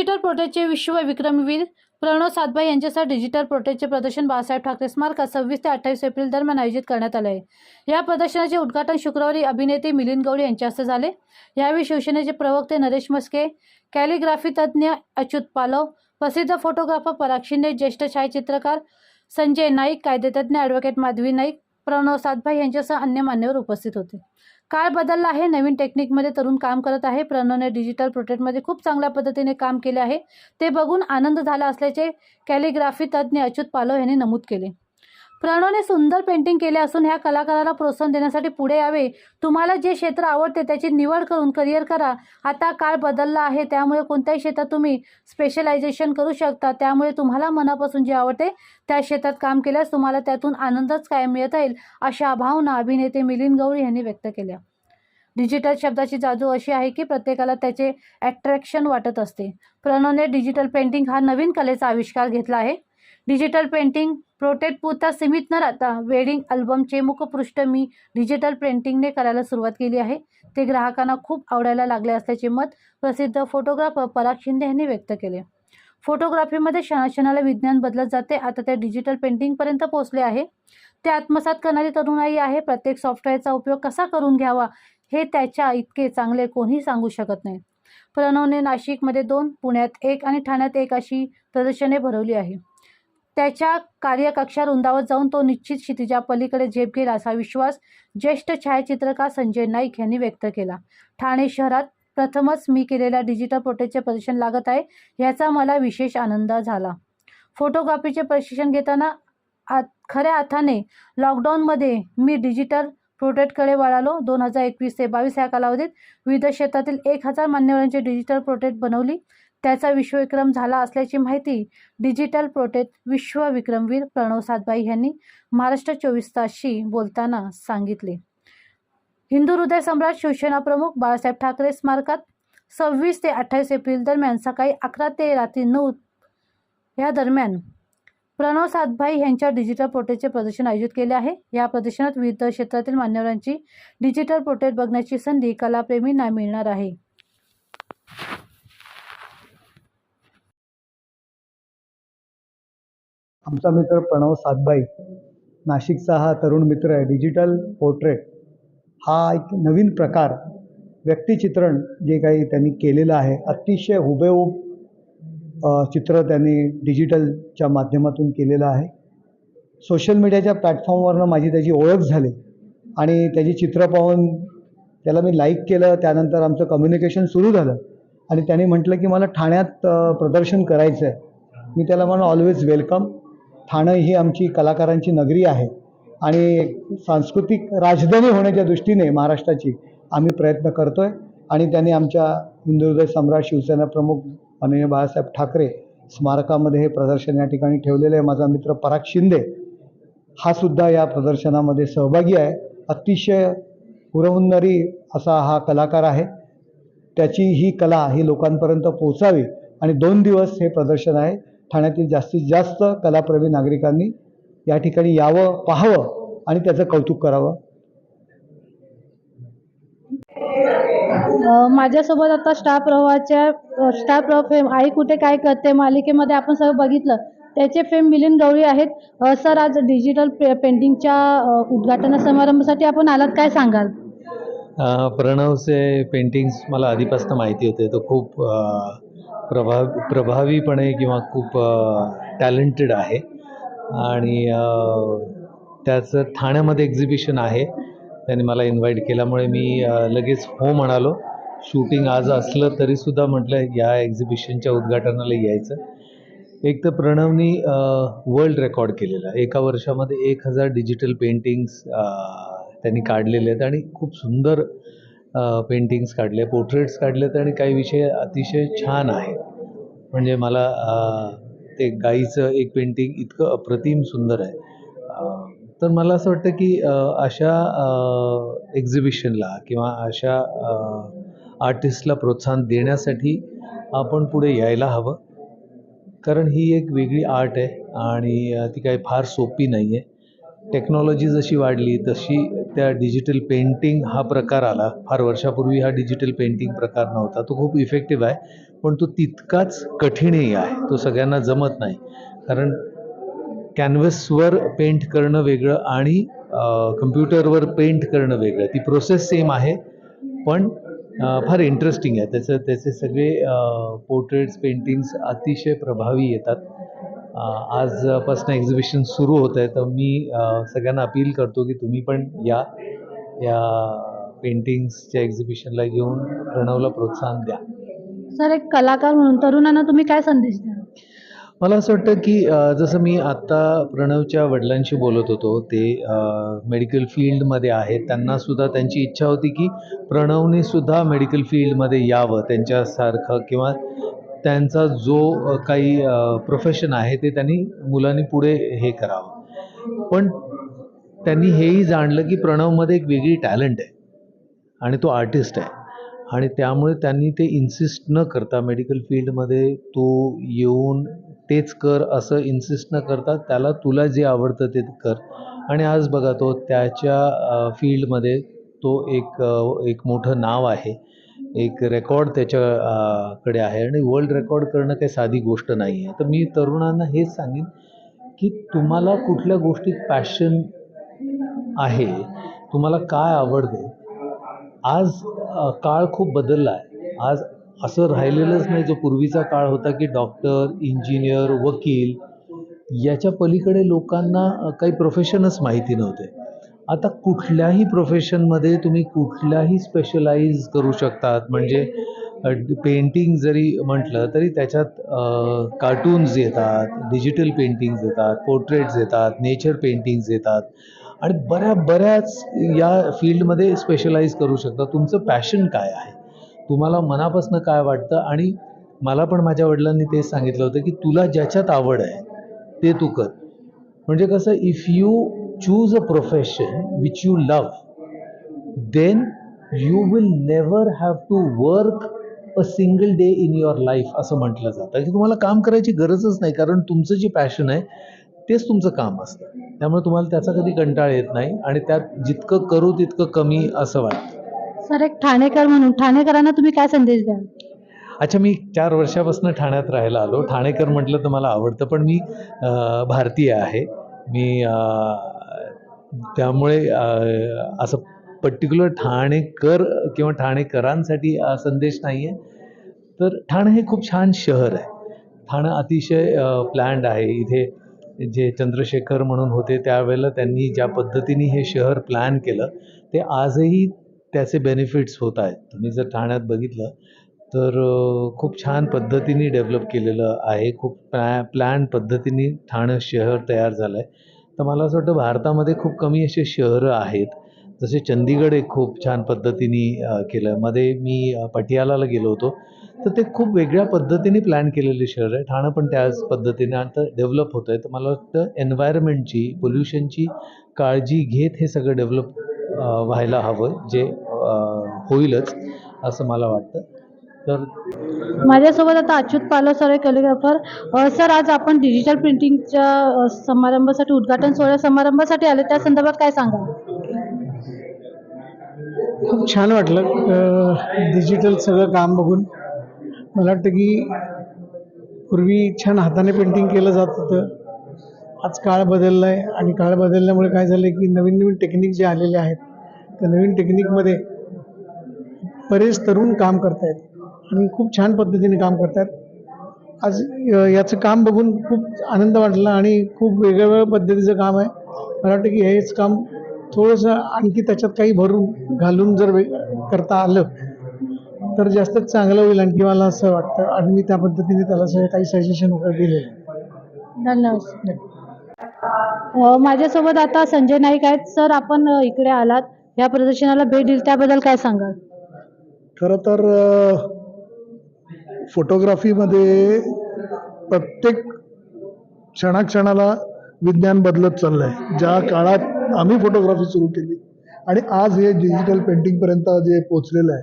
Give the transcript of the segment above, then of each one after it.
Digital प्रोटेक्टचे विश्व विक्रमवीर प्रणव सातभाई यांच्यासह digital प्रोटेक्टचे प्रदर्शन बाळासाहेब ठाकरे स्मारकात सव्वीस ते अठ्ठावीस एप्रिल दरम्यान आयोजित करण्यात आले आहे या प्रदर्शनाचे उद्घाटन शुक्रवारी अभिनेते मिलिंद गवळी यांच्या हस्ते झाले. यावेळी शिवसेनेचे प्रवक्ते नरेश मस्के कॅलिग्राफी तज्ज्ञ अच्युत पालव प्रसिद्ध फोटोग्राफर पराग शिंदे ज्येष्ठ छायाचित्रकार संजय नाईक कायदेतज्ञ ॲडव्होकेट माधवी नाईक प्रणव सातभाई यांच्यासह अन्य मान्यवर उपस्थित होते. काळ बदलला आहे. नवीन टेक्निकमध्ये तरुण काम करत आहे. प्रणवने डिजिटल प्रोटेक्टमध्ये खूप चांगल्या पद्धतीने काम केले आहे. ते बघून आनंद झाला असल्याचे कॅलिग्राफी तज्ज्ञ अच्युत पालव यांनी नमूद केले. प्रणवने सुंदर पेंटिंग केले असून ह्या कलाकाराला प्रोत्साहन देण्यासाठी पुढे यावे. तुम्हाला जे क्षेत्र आवडते त्याची निवड करून करिअर करा. आता काळ बदलला आहे त्यामुळे कोणत्याही क्षेत्रात तुम्ही स्पेशलायझेशन करू शकता. त्यामुळे तुम्हाला मनापासून जे आवडते त्या क्षेत्रात काम केल्यास तुम्हाला त्यातून आनंदच कायम मिळत येईल अशा भावना अभिनेते मिलिंद गवळी यांनी व्यक्त केल्या. डिजिटल शब्दाची जादू अशी आहे की प्रत्येकाला त्याचे अट्रॅक्शन वाटत असते. प्रणवने डिजिटल पेंटिंग हा नवीन कलेचा आविष्कार घेतला आहे. डिजिटल पेंटिंग प्रोटेक्ट पुरता सीमित न राहता वेडिंग अल्बमचे मुखपृष्ठ मी डिजिटल प्रिंटिंगने करायला सुरुवात केली आहे. ते ग्राहकांना खूप आवडायला लागले असल्याचे मत प्रसिद्ध फोटोग्राफर पराग शिंदे यांनी व्यक्त केले. फोटोग्राफीमध्ये क्षणाक्षणाला विज्ञान बदलत जाते. आता ते डिजिटल पेंटिंगपर्यंत पोहोचले आहे. ते आत्मसात करणारी तरुणाई आहे. प्रत्येक सॉफ्टवेअरचा उपयोग कसा करून घ्यावा हे त्याच्या इतके चांगले कोणीही सांगू शकत नाही. प्रणवने नाशिकमध्ये दोन पुण्यात एक आणि ठाण्यात एक अशी प्रदर्शने भरवली आहे. त्याच्या कार्यकक्षा रुंदावत जाऊन तो निश्चित क्षितिजा पलीकडे झेप घेईल असा विश्वास ज्येष्ठ छायाचित्रकार संजय नाईक यांनी व्यक्त केला. ठाणे शहरात प्रथमच मी केलेल्या डिजिटल प्रोटेक्टचे प्रदर्शन लागत आहे याचा मला विशेष आनंद झाला. फोटोग्राफीचे प्रशिक्षण घेताना आत खऱ्या अर्थाने लॉकडाऊनमध्ये मी डिजिटल प्रोटेक्टकडे वळालो. दोन हजार एकवीस ते बावीस या कालावधीत विविध क्षेत्रातील एक हजार मान्यवरांची डिजिटल प्रोटेट बनवली. त्याचा विश्वविक्रम झाला असल्याची माहिती डिजिटल प्रोटेक्ट विश्व विक्रमवीर प्रणव सातबाई यांनी महाराष्ट्र चोवीस तासशी बोलताना सांगितले. हिंदू हृदय सम्राट शिवसेना प्रमुख बाळासाहेब ठाकरे स्मारकात सव्वीस ते अठ्ठावीस एप्रिल दरम्यान सकाळी अकरा ते रात्री नऊ या दरम्यान प्रणव सातभाई यांच्या डिजिटल प्रोटेक्टचे प्रदर्शन आयोजित केले आहे. या प्रदर्शनात विविध क्षेत्रातील मान्यवरांची डिजिटल प्रोटेक्ट बघण्याची संधी कलाप्रेमींना मिळणार आहे. आमचा मित्र प्रणव सातबाई नाशिकचा हा तरुण मित्र आहे डिजिटल पोर्ट्रेट हा एक नवीन प्रकार व्यक्तिचित्रण जे काही त्यांनी केलेलं आहे अतिशय हुबेहूब चित्र त्यांनी डिजिटलच्या माध्यमातून केलेलं आहे. सोशल मीडियाच्या प्लॅटफॉर्मवरनं माझी त्याची ओळख झाली आणि त्याची चित्र पाहून त्याला मी लाईक केलं त्यानंतर आमचं कम्युनिकेशन सुरू झालं आणि त्याने म्हटलं की मला ठाण्यात प्रदर्शन करायचं आहे मी त्याला म्हणून ऑलवेज वेलकम ठाणं ही आमची कलाकारांची नगरी आहे. आणि सांस्कृतिक राजधानी होण्याच्या दृष्टीने महाराष्ट्राची आम्ही प्रयत्न करतो आहे आणि त्यांनी आमच्या हिंदुहृदय सम्राट शिवसेना प्रमुख माननीय बाळासाहेब ठाकरे स्मारकामध्ये हे प्रदर्शन या ठिकाणी ठेवलेलं आहे. माझा मित्र पराग शिंदे हा सुद्धा या प्रदर्शनामध्ये सहभागी आहे. अतिशय पुरवणारी असा हा कलाकार आहे. त्याची ही कला ही लोकांपर्यंत पोहोचावी आणि दोन दिवस हे प्रदर्शन आहे. ठाण्यातील जास्तीत जास्त कलाप्रेमी नागरिकांनी या ठिकाणी यावं पाहावं आणि त्याचं कौतुक करावं. अ, माझ्यासोबत आता स्टार प्रवाहाच्या स्टार प्रवाह फेम आई कुठे काय करते मालिकेमध्ये आपण सगळं बघितलं. त्याचे फेम मिलिंद गवळी आहेत. सर आज डिजिटल पे पेंटिंगच्या उद्घाटन समारंभासाठी आपण आलात. काय सांगाल? अ, प्रणवचे पेंटिंग्स मला आधीपासून माहिती होते. तो खूप प्रभा प्रभावीपणे किंवा खूप टॅलेंटेड आहे. आणि त्याचं ठाण्यामध्ये एक्झिबिशन आहे. त्याने मला इन्व्हाइट केल्यामुळे मी लगेच हो म्हणालो. शूटिंग आज असलं तरीसुद्धा म्हटलं या एक्झिबिशनच्या उद्घाटनाला यायचं. एक तर प्रणवनी वर्ल्ड रेकॉर्ड केलेला आहे. एका वर्षामध्ये एक हजार डिजिटल पेंटिंग्स त्यांनी काढलेले आहेत. आणि खूप सुंदर पेंटिंग्स काढले पोर्ट्रेट्स काढलेत आणि काही विषय अतिशय छान आहे म्हणजे मला ते गाईचं एक पेंटिंग इतकं अप्रतिम सुंदर आहे. तर मला असं वाटतं की अशा एक्झिबिशनला किंवा अशा आर्टिस्टला प्रोत्साहन देण्यासाठी आपण पुढे यायला हवं. कारण ही एक वेगळी आर्ट आहे आणि ती काही फार सोपी नाही आहे टेक्नॉलॉजी जशी वाढली तशी त्या डिजिटल पेंटिंग हा प्रकार आला. फार वर्षापूर्वी हा डिजिटल पेंटिंग प्रकार नव्हता. तो खूप इफेक्टिव्ह आहे पण तो तितकाच कठीणही आहे. तो सगळ्यांना जमत नाही. कारण कॅनव्हसवर पेंट करणं वेगळं आणि कम्प्युटरवर पेंट करणं वेगळं. ती प्रोसेस सेम आहे पण फार इंटरेस्टिंग आहे. त्याचं त्याचे सगळे पोर्ट्रेट्स पेंटिंग्स अतिशय प्रभावी येतात. आजपासून एक्झिबिशन सुरू होत आहे. तर मी सगळ्यांना अपील करतो की तुम्ही पण या. या पेंटिंग्सच्या एक्झिबिशनला येऊन प्रणवला प्रोत्साहन द्या. सर एक कलाकार म्हणून तरुणांना तुम्ही काय संदेश द्याल? मला असं वाटतं की जसं मी आत्ता प्रणवच्या वडिलांशी बोलत होतो ते मेडिकल फील्डमध्ये आहेत. त्यांनासुद्धा त्यांची इच्छा होती की प्रणवने सुद्धा मेडिकल फील्डमध्ये यावं त्यांच्यासारखं किंवा त्यांचा जो काही प्रोफेशन आहे ते त्यांनी मुलांनी पुढे हे करावं. पण त्यांनी हेही जाणलं की प्रणवमध्ये एक वेगळी टॅलेंट आहे आणि तो आर्टिस्ट आहे. आणि त्यामुळे त्यांनी ते इन्सिस्ट न करता मेडिकल फील्डमध्ये तू येऊन तेच कर असं इन्सिस्ट न करता त्याला तुला जे आवडतं ते कर. आणि आज बघा तो त्याच्या फील्डमध्ये तो एक एक मोठं नाव आहे. एक रेकॉर्ड त्याच्याकडे आहे आणि वर्ल्ड रेकॉर्ड करणं काही साधी गोष्ट नाही आहे तर मी तरुणांना हेच सांगेन की तुम्हाला कुठल्या गोष्टीत पॅशन आहे तुम्हाला काय आवडते आज काळ खूप बदलला आहे. आज असं राहिलेलंच नाही जो पूर्वीचा काळ होता की डॉक्टर इंजिनियर वकील याच्या पलीकडे लोकांना काही प्रोफेशनच माहिती नव्हते. आता कुठल्याही प्रोफेशनमध्ये तुम्ही कुठल्याही स्पेशलाइज करू शकतात. म्हणजे पेंटिंग जरी म्हटलं तरी त्याच्यात कार्टून्स येतात डिजिटल पेंटिंग्स येतात पोर्ट्रेट्स येतात नेचर पेंटिंग्स येतात. आणि बऱ्या बऱ्याच या फील्डमध्ये स्पेशलाइज करू शकता. तुमचं पॅशन काय आहे? तुम्हाला मनापासून काय वाटतं? आणि मला पण माझ्या वडिलांनी तेच सांगितलं होतं की तुला ज्याच्यात आवड आहे ते तू कर. म्हणजे कसं if you choose a profession which you love then you will never have to work a single day in your life असं म्हटलं जातं. की तुम्हाला काम करायची गरजच नाही कारण तुमचं जे पॅशन आहे तेच तुमचं काम असतं. त्यामुळे तुम्हाला त्याचा कधी कंटाळ येत नाही आणि त्यात जितकं करू तितकं कमी असं वाटतं. सर एक ठाणेकर म्हणून ठाणेकरांना तुम्ही काय संदेश द्याल? अच्छा मी चार वर्षापासून ठाण्यात राहायला आलो. ठाणेकर म्हटलं तर मला आवडतं पण मी भारतीय आहे. मी त्यामुळे असं पर्टिक्युलर ठाणेकर किंवा ठाणेकरांसाठी संदेश नाही आहे तर ठाणे हे खूप छान शहर आहे. ठाणं अतिशय प्लॅन्ड आहे. इथे जे चंद्रशेखर म्हणून होते त्यावेळेला त्यांनी ज्या पद्धतीने हे शहर प्लॅन केलं ते आजही त्याचे बेनिफिट्स होत आहेत. तुम्ही जर ठाण्यात बघितलं तर खूप छान पद्धतीने डेव्हलप केलेलं आहे. खूप प्लॅ प्लॅन पद्धतीने ठाणं शहर तयार झालं आहे तर मला असं वाटतं भारतामध्ये खूप कमी असे शहरं आहेत. जसे चंदीगड एक खूप छान पद्धतीने केलं. मध्ये मी पटियालाला गेलो होतो. तर ते खूप वेगळ्या पद्धतीने प्लॅन केलेले शहर आहे. ठाणं पण त्याच पद्धतीने आता डेव्हलप होतं आहे तर मला वाटतं एन्व्हायरमेंटची पोल्युशनची काळजी घेत हे सगळं डेव्हलप व्हायला हवं जे होईलच असं मला वाटतं. तर माझ्यासोबत आता अच्युत पालव सर कॅलिग्राफर सर आज आपण डिजिटल प्रिंटिंगच्या समारंभासाठी उद्घाटन सोहळ्या समारंभासाठी आले. त्या संदर्भात काय सांगाल? खूप छान वाटलं. डिजिटल सगळं काम बघून. मला वाटतं की पूर्वी छान हाताने पेंटिंग केलं जात होतं. आज काळ बदलला आहे आणि काळ बदलल्यामुळे काय झालं की नवीन नवीन टेक्निक जे आलेले आहेत त्या नवीन टेक्निकमध्ये बरेच तरुण काम करतायत. आणि खूप छान पद्धतीने काम करतात. आज याचं काम बघून खूप आनंद वाटला आणि खूप वेगवेगळ्या पद्धतीचं काम आहे. मला वाटतं की हेच काम थोडंसं आणखी त्याच्यात काही भरून घालून जर वे करता आलं तर जास्तच चांगलं होईल आणखी मला असं वाटतं. आणि मी त्या पद्धतीने त्याला सगळे काही सजेशन वगैरे आहे. धन्यवाद. माझ्यासोबत आता संजय नाईक आहेत. सर आपण इकडे आलात. या प्रदर्शनाला भेट दिली त्याबद्दल काय सांगाल? खरं तर फोटोग्राफीमध्ये प्रत्येक क्षणाक्षणाला विज्ञान बदलत चाललं आहे ज्या काळात आम्ही फोटोग्राफी सुरू केली आणि आज हे डिजिटल पेंटिंगपर्यंत जे पोचलेलं आहे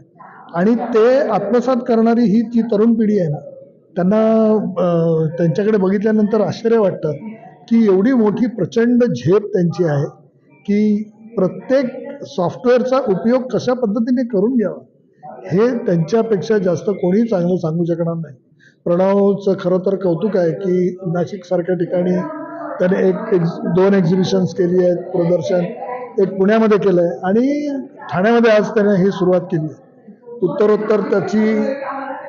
आणि ते आत्मसात करणारी ही जी तरुण पिढी आहे ना त्यांना त्यांच्याकडे बघितल्यानंतर आश्चर्य वाटतं की एवढी मोठी प्रचंड झेप त्यांची आहे की प्रत्येक सॉफ्टवेअरचा उपयोग कशा पद्धतीने करून घ्यावा? हे त्यांच्यापेक्षा जास्त कोणी चांगलं सांगू शकणार नाही. प्रणवचं खरं तर कौतुक आहे की नाशिकसारख्या ठिकाणी त्याने एक एक्झ दोन एक्झिबिशन्स केली आहेत प्रदर्शन एक पुण्यामध्ये केलं आहे आणि ठाण्यामध्ये आज त्याने ही सुरुवात केली आहे. उत्तरोत्तर त्याची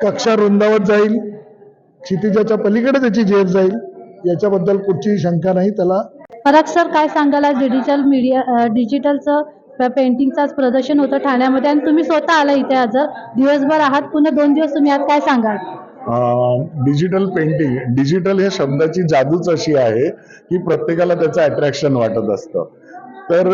कक्षा रुंदावत जाईल क्षितिजाच्या पलीकडे त्याची झेप जाईल याच्याबद्दल कुठचीही शंका नाही. त्याला फरक सर काय सांगाल डिजिटल मीडिया डिजिटलचं पेंटिंगचाच प्रदर्शन होतं ठाण्यामध्ये आणि तुम्ही स्वतः आला इथे आज. दिवसभर आहात पुन्हा दोन दिवस तुम्ही आज काय सांगाल? डिजिटल पेंटिंग डिजिटल हे शब्दाची जादूच अशी आहे की प्रत्येकाला त्याचं अट्रॅक्शन वाटत असतं. तर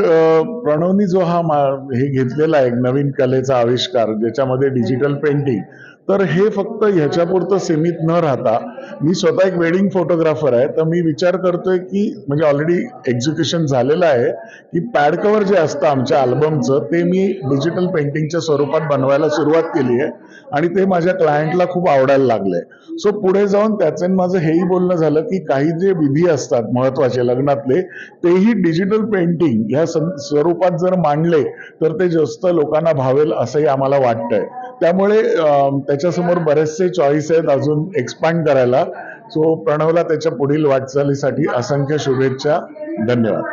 प्रणवनी जो हा मा हे घेतलेला आहे नवीन कलेचा आविष्कार ज्याच्यामध्ये डिजिटल पेंटिंग तर हे फक्त ह्याच्यापुरतं सीमित न राहता मी स्वतः एक वेडिंग फोटोग्राफर आहे तर मी विचार करतोय की म्हणजे ऑलरेडी एक्झिक्युशन झालेलं आहे की पॅड कव्हर जे असतं आमच्या अल्बमचं ते मी डिजिटल पेंटिंगच्या स्वरूपात बनवायला सुरुवात केली आहे आणि ते माझ्या क्लायंटला खूप आवडायला लागलंय. सो पुढे जाऊन त्याचं माझं हेही बोलणं झालं की काही जे विधी असतात महत्त्वाचे लग्नातले तेही डिजिटल पेंटिंग ह्या स्वरूपात जर मांडले तर ते जास्त लोकांना भावेल असंही आम्हाला वाटतंय. त्यामुळे त्याच्यासमोर बरेचसे चॉईस आहेत अजून एक्सपांड करायला. सो प्रणवला त्याच्या पुढील वाटचालीसाठी असंख्य शुभेच्छा. धन्यवाद.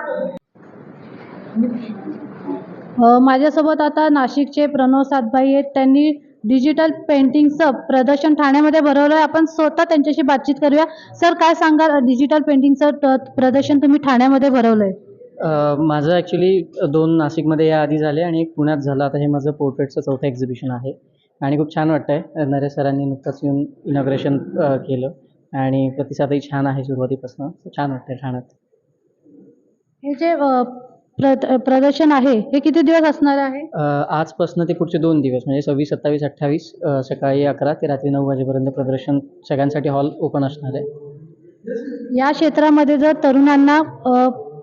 माझ्यासोबत आता नाशिकचे प्रणव सातभाई आहेत. त्यांनी डिजिटल पेंटिंगचं प्रदर्शन ठाण्यामध्ये भरवलं आहे आपण स्वतः त्यांच्याशी बातचीत करूया. सर काय सांगाल? डिजिटल पेंटिंगचं प्रदर्शन तुम्ही ठाण्यामध्ये भरवलं आहे अ, माझं ॲक्च्युली दोन नाशिकमध्ये या आधी झाले आणि एक पुण्यात झालं. आता हे माझं पोर्ट्रेटचं चौथं एक्झिबिशन आहे. आणि खूप छान वाटतं आहे नरेश सरांनी नुकतंच येऊन इनॉग्रेशन केलं. आणि प्रतिसादही छान आहे सुरुवातीपासून. छान वाटतं ठाण्यात हे जे प्रद- प्रदर्शन आहे हे किती दिवस असणार आहे? आजपासून ते पुढचे दोन दिवस म्हणजे सव्वीस सत्तावीस अठ्ठावीस सकाळी अकरा ते रात्री नऊ वाजेपर्यंत प्रदर्शन सगळ्यांसाठी हॉल ओपन असणार आहे. या क्षेत्रामध्ये जर तरुणांना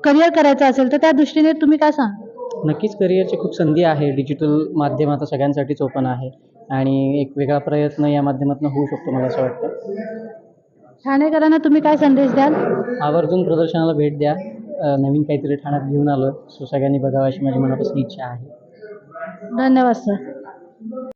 करिअर करायचं असेल तर त्या दृष्टीने तुम्ही काय सांग नक्कीच करिअरची खूप संधी आहे. डिजिटल माध्यम आता सगळ्यांसाठीच ओपन आहे. आणि एक वेगळा प्रयत्न या माध्यमातून होऊ शकतो मला असं वाटतं. ठाणेकरांना तुम्ही काय संदेश द्याल? आवर्जून प्रदर्शनाला भेट द्या. नवीन काहीतरी ठाण्यात घेऊन आलो सो सगळ्यांनी बघावं अशी माझी मनापासून इच्छा आहे. धन्यवाद सर